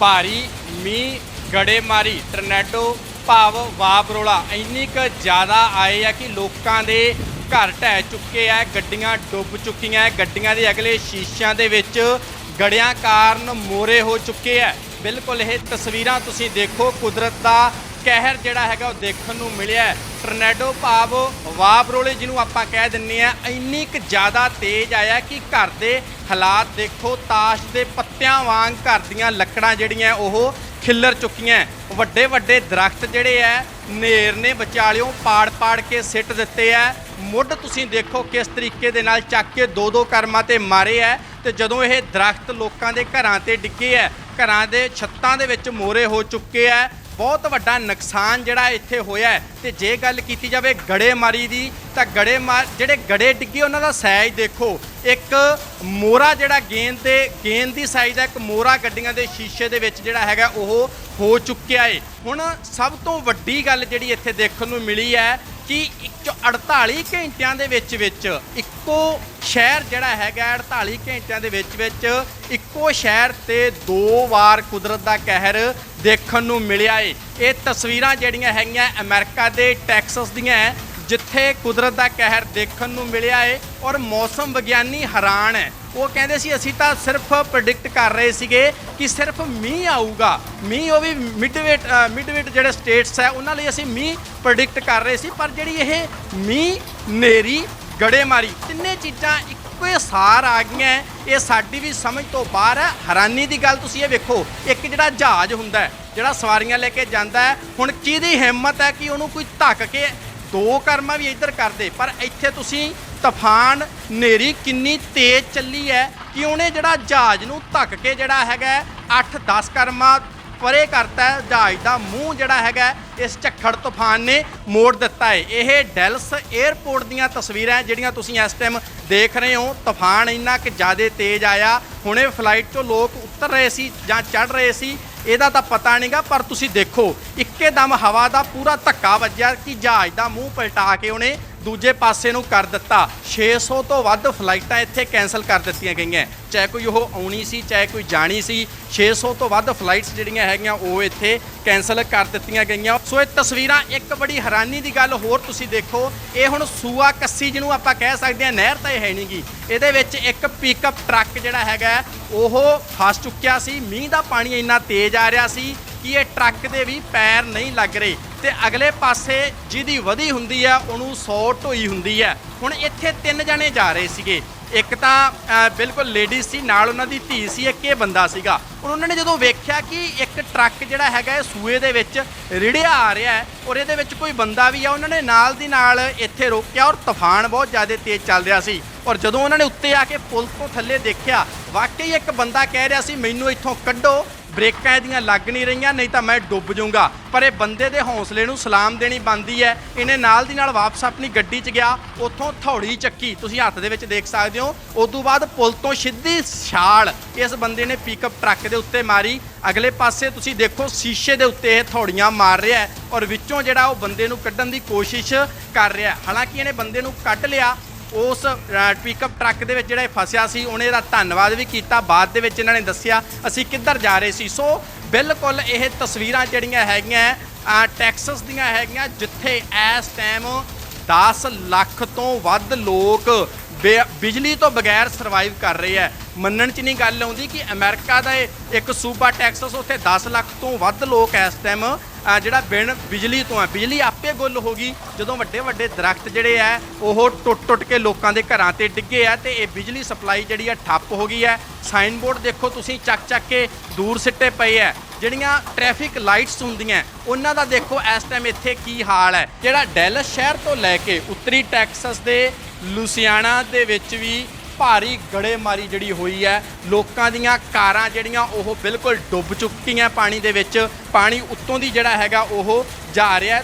ਭਾਰੀ ਮੀਂਹ, ਗੜੇਮਾਰੀ, ਟਰਨੈਡੋ, ਭਾਵ ਵਾਪਰੋਲਾ ਇੰਨੀ ਕੁ ਜ਼ਿਆਦਾ ਆਏ ਆ ਕਿ ਲੋਕਾਂ ਦੇ ਘਰ ਢਹਿ ਚੁੱਕੇ ਆ, ਗੱਡੀਆਂ ਡੁੱਬ ਚੁੱਕੀਆਂ, ਗੱਡੀਆਂ ਦੇ ਅਗਲੇ ਸ਼ੀਸ਼ਿਆਂ ਦੇ ਵਿੱਚ ਗੜਿਆਂ ਕਾਰਨ ਮੋਰੇ ਹੋ ਚੁੱਕੇ ਆ। ਬਿਲਕੁਲ ਇਹ ਤਸਵੀਰਾਂ ਤੁਸੀਂ ਦੇਖੋ, ਕੁਦਰਤ ਦਾ ਕਹਿਰ ਜਿਹੜਾ ਹੈਗਾ ਉਹ ਦੇਖਣ ਨੂੰ ਮਿਲਿਆ ਟਰਨੈਡੋ, ਭਾਵ ਵਾਪਰੋਲੇ ਜਿਹਨੂੰ ਆਪਾਂ ਕਹਿ ਦਿੰਨੇ ਆ, ਇੰਨੀ ਕੁ ਜ਼ਿਆਦਾ ਤੇਜ਼ ਆਇਆ ਕਿ ਘਰ ਦੇ ਹਾਲਾਤ ਦੇਖੋ, ਤਾਸ਼ ਦੇ ਪੱਤਿਆਂ ਵਾਂਗ ਘਰ ਦੀਆਂ ਲੱਕੜਾਂ ਜਿਹੜੀਆਂ ਉਹ ਖਿੱਲਰ ਚੁੱਕੀਆਂ ਵੱਡੇ ਵੱਡੇ ਦਰਖਤ ਜਿਹੜੇ ਐ, ਨੇਰ ਨੇ ਵਿਚਾਲਿਓਂ ਪਾੜ-ਪਾੜ ਕੇ ਸਿੱਟ ਦਿੱਤੇ ਐ। ਮੁੱਢ ਤੁਸੀਂ ਦੇਖੋ ਕਿਸ ਤਰੀਕੇ ਦੇ ਨਾਲ ਚੱਕ ਕੇ ਦੋ ਦੋ ਕਰਮਾਂ ਤੇ ਮਾਰੇ ਐ ਤੇ ਜਦੋਂ ਇਹ ਦਰਖਤ ਲੋਕਾਂ ਦੇ ਘਰਾਂ ਤੇ ਡਿੱਗੇ ਐ, ਘਰਾਂ ਦੇ ਛੱਤਾਂ ਦੇ ਵਿੱਚ ਮੋਰੇ ਹੋ ਚੁੱਕੇ ਐ ਬਹੁਤ ਵੱਡਾ ਨੁਕਸਾਨ ਜਿਹੜਾ ਇੱਥੇ ਹੋਇਆ ਹੈ। ਤੇ ਜੇ ਗੱਲ ਕੀਤੀ ਜਾਵੇ ਗੜੇਮਾਰੀ ਦੀ, ਤਾਂ ਗੜੇ ਮਾਰ ਜਿਹੜੇ ਗੜੇ ਡਿੱਗੇ ਉਹਨਾਂ ਦਾ ਸਾਈਜ਼ ਦੇਖੋ। ਇੱਕ ਮੋਰਾ ਜਿਹੜਾ ਗੇਂਦ ਦੇ, ਗੇਂਦ ਦੀ ਸਾਈਜ਼ ਦਾ ਇੱਕ ਮੋਰਾ ਗੱਡੀਆਂ ਦੇ ਸ਼ੀਸ਼ੇ ਦੇ ਵਿੱਚ ਜਿਹੜਾ ਹੈਗਾ ਉਹ ਹੋ ਚੁੱਕਿਆ ਏ। ਹੁਣ ਸਭ ਤੋਂ ਵੱਡੀ ਗੱਲ ਜਿਹੜੀ ਇੱਥੇ ਦੇਖਣ ਨੂੰ ਮਿਲੀ ਹੈ ਕਿ 148 ਘੰਟਿਆਂ ਦੇ ਵਿੱਚ ਵਿੱਚ ਇੱਕੋ ਸ਼ਹਿਰ ਜਿਹੜਾ ਹੈਗਾ 48 ਘੰਟਿਆਂ ਦੇ ਵਿੱਚ ਵਿੱਚ ਇੱਕੋ ਸ਼ਹਿਰ ਤੇ ਦੋ ਵਾਰ ਕੁਦਰਤ ਦਾ ਕਹਿਰ ਦੇਖਣ ਨੂੰ ਮਿਲਿਆ ਏ। ਇਹ ਤਸਵੀਰਾਂ ਜਿਹੜੀਆਂ ਹੈਗੀਆਂ ਅਮਰੀਕਾ ਦੇ ਟੈਕਸਸ ਦੀਆਂ ਜਿੱਥੇ ਕੁਦਰਤ ਦਾ ਕਹਿਰ ਦੇਖਣ ਨੂੰ ਮਿਲਿਆ ਏ ਔਰ ਮੌਸਮ ਵਿਗਿਆਨੀ ਹੈਰਾਨ ਹੈ। ਉਹ ਕਹਿੰਦੇ ਸੀ, ਅਸੀਂ ਤਾਂ ਸਿਰਫ ਪ੍ਰੈਡਿਕਟ ਕਰ ਰਹੇ ਸੀਗੇ ਕਿ ਸਿਰਫ ਮੀਂਹ ਆਊਗਾ। ਮੀਂਹ ਉਹ ਵੀ ਮਿਡਵੇਟ ਮਿਡਵੇਟ ਜਿਹੜੇ ਸਟੇਟਸ ਹੈ, ਉਹਨਾਂ ਲਈ ਅਸੀਂ ਮੀਂਹ ਪ੍ਰੈਡਿਕਟ ਕਰ ਰਹੇ ਸੀ, ਪਰ ਜਿਹੜੀ ਇਹ ਮੀਂਹ ਨੇਰੀ ਗੜੇਮਾਰੀ ਤਿੰਨੇ ਚੀਜ਼ਾਂ ਇੱਕੋ ਹੀ ਸਾਰ ਆ ਗਈਆਂ ਇਹ ਸਾਡੀ ਵੀ ਸਮਝ ਤੋਂ ਬਾਹਰ ਹੈ। ਹੈਰਾਨੀ ਦੀ ਗੱਲ ਤੁਸੀਂ ਇਹ ਵੇਖੋ, ਇੱਕ ਜਿਹੜਾ ਜਹਾਜ਼ ਹੁੰਦਾ ਹੈ, ਜਿਹੜਾ ਸਵਾਰੀਆਂ ਲੈ ਕੇ ਜਾਂਦਾ ਹੈ, ਹੁਣ ਕਿਹਦੀ ਹਿੰਮਤ ਹੈ ਕਿ ਉਹਨੂੰ ਕੋਈ ਧੱਕ ਕੇ ਦੋ ਕਰਮਾਂ ਵੀ ਇੱਧਰ ਕਰਦੇ, ਪਰ ਇੱਥੇ ਤੁਸੀਂ ਤੂਫਾਨ ਨੇਰੀ ਕਿੰਨੀ ਤੇਜ਼ ਚੱਲੀ ਹੈ ਕਿ ਉਹਨੇ ਜਿਹੜਾ ਜਹਾਜ਼ ਨੂੰ ਧੱਕ ਕੇ ਜਿਹੜਾ ਹੈਗਾ 8-10 ਕਰਮਾਂ ਪਰੇ ਕਰਤਾ ਹੈ, ਜਹਾਜ਼ ਦਾ ਮੂੰਹ ਜਿਹੜਾ ਹੈਗਾ ਇਸ ਝੱਖੜ ਤੂਫਾਨ ਨੇ ਮੋੜ ਦਿੱਤਾ ਹੈ। ਇਹ ਡੈਲਸ 에ਅਰਪੋਰਟ ਦੀਆਂ ਤਸਵੀਰਾਂ ਜਿਹੜੀਆਂ ਤੁਸੀਂ ਇਸ ਟਾਈਮ ਦੇਖ ਰਹੇ ਹੋ। ਤੂਫਾਨ ਇੰਨਾ ਕਿ ਜ਼ਿਆਦਾ ਤੇਜ਼ ਆਇਆ, ਹੁਣੇ ਫਲਾਈਟ ਤੋਂ ਲੋਕ ਉਤਰ ਰਹੇ ਸੀ ਜਾਂ ਚੜ ਰਹੇ ਸੀ। ਇਹਦਾ ਤਾਂ ਪਤਾ ਨਹੀਂਗਾ ਪਰ ਤੁਸੀਂ ਦੇਖੋ, ਇੱਕੇ ਦਮ ਹਵਾ ਦਾ ਪੂਰਾ ਧੱਕਾ ਵੱਜਿਆ ਕਿ ਜਹਾਜ਼ ਦਾ ਮੂੰਹ ਪਲਟਾ ਕੇ ਉਹਨੇ ਦੂਜੇ ਪਾਸੇ ਨੂੰ ਕਰ ਦਿੱਤਾ। 600 ਤੋਂ ਵੱਧ ਫਲਾਈਟਾਂ ਇੱਥੇ ਕੈਨਸਲ ਕਰ ਦਿੱਤੀਆਂ ਗਈਆਂ। ਚਾਹੇ ਕੋਈ ਉਹ ਆਉਣੀ ਸੀ, ਚਾਹੇ ਕੋਈ ਜਾਣੀ ਸੀ 600 ਤੋਂ ਵੱਧ ਫਲਾਈਟਸ ਜਿਹੜੀਆਂ ਹੈਗੀਆਂ, ਉਹ ਇੱਥੇ ਕੈਨਸਲ ਕਰ ਦਿੱਤੀਆਂ ਗਈਆਂ। ਸੋ ਇਹ ਤਸਵੀਰਾਂ ਇੱਕ ਬੜੀ ਹੈਰਾਨੀ ਦੀ ਗੱਲ ਹੋਰ ਤੁਸੀਂ ਦੇਖੋ। ਇਹ ਹੁਣ ਸੂਆ ਕੱਸੀ ਜਿਹਨੂੰ ਆਪਾਂ ਕਹਿ ਸਕਦੇ ਹਾਂ, ਨਹਿਰ ਤਾਂ ਇਹ ਹੈ ਨਹੀਂਗੀ ਇਹਦੇ ਵਿੱਚ ਇੱਕ ਪਿਕਅਪ ਟਰੱਕ ਜਿਹੜਾ ਹੈਗਾ, ਉਹ ਫਸ ਚੁੱਕਿਆ ਸੀ। ਮੀਂਹ ਦਾ ਪਾਣੀ ਇੰਨਾ ਤੇਜ਼ ਆ ਰਿਹਾ ਸੀ ਕਿ ਇਹ ਟਰੱਕ ਦੇ ਵੀ ਪੈਰ ਨਹੀਂ ਲੱਗ ਰਹੇ। ਤੇ ਅਗਲੇ ਪਾਸੇ ਜਿਹਦੀ ਵਧੀ ਹੁੰਦੀ ਆ, ਉਹਨੂੰ 100 ਢੋਈ ਹੁੰਦੀ ਆ। ਹੁਣ ਇੱਥੇ ਤਿੰਨ ਜਣੇ ਜਾ ਰਹੇ ਸੀਗੇ। ਇੱਕ ਤਾਂ ਬਿਲਕੁਲ ਲੇਡੀ ਸੀ, ਨਾਲ ਉਹਨਾਂ ਦੀ ਧੀ ਸੀ, ਇੱਕ ਇਹ ਬੰਦਾ ਸੀਗਾ। ਹੁਣ ਉਹਨਾਂ ਨੇ ਜਦੋਂ ਵੇਖਿਆ ਕਿ ਇੱਕ ਟਰੱਕ ਜਿਹੜਾ ਹੈਗਾ ਇਹ ਸੂਏ ਦੇ ਵਿੱਚ ਰਿੜਿਆ ਆ ਰਿਹਾ ਹੈ ਔਰ ਇਹਦੇ ਵਿੱਚ ਕੋਈ ਬੰਦਾ ਵੀ ਆ, ਉਹਨਾਂ ਨੇ ਨਾਲ ਦੀ ਨਾਲ ਇੱਥੇ ਰੋਕਿਆ ਔਰ ਤੂਫਾਨ ਬਹੁਤ ਜ਼ਿਆਦਾ ਤੇਜ਼ ਚੱਲ ਰਿਹਾ ਸੀ। ਔਰ ਜਦੋਂ ਉਹਨਾਂ ਨੇ ਉੱਤੇ ਆ ਕੇ ਪੁਲ ਤੋਂ ਥੱਲੇ ਦੇਖਿਆ, ਵਾਕਈ ਇੱਕ ਬੰਦਾ ਕਹਿ ਰਿਹਾ ਸੀ, ਮੈਨੂੰ ਇੱਥੋਂ ਕੱਢੋ। ਬ੍ਰੇਕਾਂ ਇਹਦੀਆਂ ਲੱਗ ਨਹੀਂ ਰਹੀਆਂ, ਨਹੀਂ ਤਾਂ ਮੈਂ ਡੁੱਬ ਜਾਊਂਗਾ। ਪਰ ਇਹ ਬੰਦੇ ਦੇ ਹੌਸਲੇ ਨੂੰ ਸਲਾਮ ਦੇਣੀ ਬਣਦੀ ਹੈ। ਇਹਨੇ ਨਾਲ ਦੀ ਨਾਲ ਵਾਪਸ ਆਪਣੀ ਗੱਡੀ 'ਚ ਗਿਆ, ਉੱਥੋਂ ਥੌੜੀ ਚੱਕੀ। ਤੁਸੀਂ ਹੱਥ ਦੇ ਵਿੱਚ ਦੇਖ ਸਕਦੇ ਹੋ। ਉਸ ਤੋਂ ਬਾਅਦ ਪੁਲ ਤੋਂ ਸਿੱਧੀ ਛਾਲ ਇਸ ਬੰਦੇ ਨੇ ਪਿਕਅਪ ਟਰੱਕ ਦੇ ਉੱਤੇ ਮਾਰੀ। ਅਗਲੇ ਪਾਸੇ ਤੁਸੀਂ ਦੇਖੋ ਸ਼ੀਸ਼ੇ ਦੇ ਉੱਤੇ ਇਹ ਥੌੜੀਆਂ ਮਾਰ ਰਿਹਾ ਔਰ ਵਿੱਚੋਂ ਜਿਹੜਾ ਉਹ ਬੰਦੇ ਨੂੰ ਕੱਢਣ ਦੀ ਕੋਸ਼ਿਸ਼ ਕਰ ਰਿਹਾ ਹਾਲਾਂਕਿ ਇਹਨੇ ਬੰਦੇ ਨੂੰ ਕੱਢ ਲਿਆ ਉਸ ਪਿਕਅਪ ਟਰੱਕ ਦੇ ਵਿੱਚ ਜਿਹੜਾ ਇਹ ਫਸਿਆ ਸੀ ਉਹਨੇ ਦਾ ਧੰਨਵਾਦ ਵੀ ਕੀਤਾ। ਬਾਅਦ ਦੇ ਵਿੱਚ ਇਹਨਾਂ ਨੇ ਦੱਸਿਆ ਅਸੀਂ ਕਿੱਧਰ ਜਾ ਰਹੇ ਸੀ। ਸੋ ਬਿਲਕੁਲ ਇਹ ਤਸਵੀਰਾਂ ਜਿਹੜੀਆਂ ਹੈਗੀਆਂ ਅ, ਟੈਕਸਸ ਦੀਆਂ ਹੈਗੀਆਂ ਜਿੱਥੇ ਇਸ ਟਾਈਮ 10 ਲੱਖ ਤੋਂ ਵੱਧ ਲੋਕ ਬੇ- ਬਿਜਲੀ ਤੋਂ ਬਗੈਰ ਸਰਵਾਈਵ ਕਰ ਰਹੇ ਹੈ। ਮੰਨਣ 'ਚ ਨਹੀਂ ਗੱਲ ਆਉਂਦੀ ਕਿ ਅਮਰੀਕਾ ਦਾ ਇੱਕ ਸੂਬਾ ਟੈਕਸਸ ਉੱਥੇ 10 ਲੱਖ ਤੋਂ ਵੱਧ ਲੋਕ ਇਸ ਟਾਈਮ ਜਿਹੜਾ ਬਿਨ ਬਿਜਲੀ ਤੋਂ ਹੈ, ਬਿਜਲੀ ਆਪੇ ਗੁੱਲ ਹੋ ਗਈ। ਜਦੋਂ ਵੱਡੇ ਵੱਡੇ ਦਰਖਤ ਜਿਹੜੇ ਆ ਉਹ ਟੁੱਟ ਟੁੱਟ ਕੇ ਲੋਕਾਂ ਦੇ ਘਰਾਂ ਤੇ ਡਿੱਗੇ ਆ ਤੇ ਇਹ ਬਿਜਲੀ ਸਪਲਾਈ ਜਿਹੜੀ ਆ ਠੱਪ ਹੋ ਗਈ ਹੈ। ਸਾਈਨ ਬੋਰਡ ਦੇਖੋ ਤੁਸੀਂ, ਚੱਕ ਚੱਕ ਕੇ ਦੂਰ ਸਿੱਟੇ ਪਏ ਆ ਜਿਹੜੀਆਂ ਟ੍ਰੈਫਿਕ ਲਾਈਟਸ ਹੁੰਦੀਆਂ ਉਹਨਾਂ ਦਾ ਦੇਖੋ ਇਸ ਟਾਈਮ ਇੱਥੇ ਕੀ ਹਾਲ ਹੈ। ਜਿਹੜਾ ਡੈਲਸ ਸ਼ਹਿਰ ਤੋਂ ਲੈ ਕੇ ਉੱਤਰੀ ਟੈਕਸਸ ਦੇ ਲੁਸੀਆਣਾ ਦੇ ਵਿੱਚ ਵੀ ਭਾਰੀ ਗੜੇਮਾਰੀ ਜਿਹੜੀ ਹੋਈ ਹੈ, ਲੋਕਾਂ ਦੀਆਂ ਕਾਰਾਂ ਜਿਹੜੀਆਂ ਉਹ ਬਿਲਕੁਲ ਡੁੱਬ ਚੁੱਕੀਆਂ ਪਾਣੀ ਦੇ ਵਿੱਚ। ਪਾਣੀ ਉੱਤੋਂ ਦੀ ਜਿਹੜਾ ਹੈਗਾ ਉਹ ਜਾ ਰਿਹਾ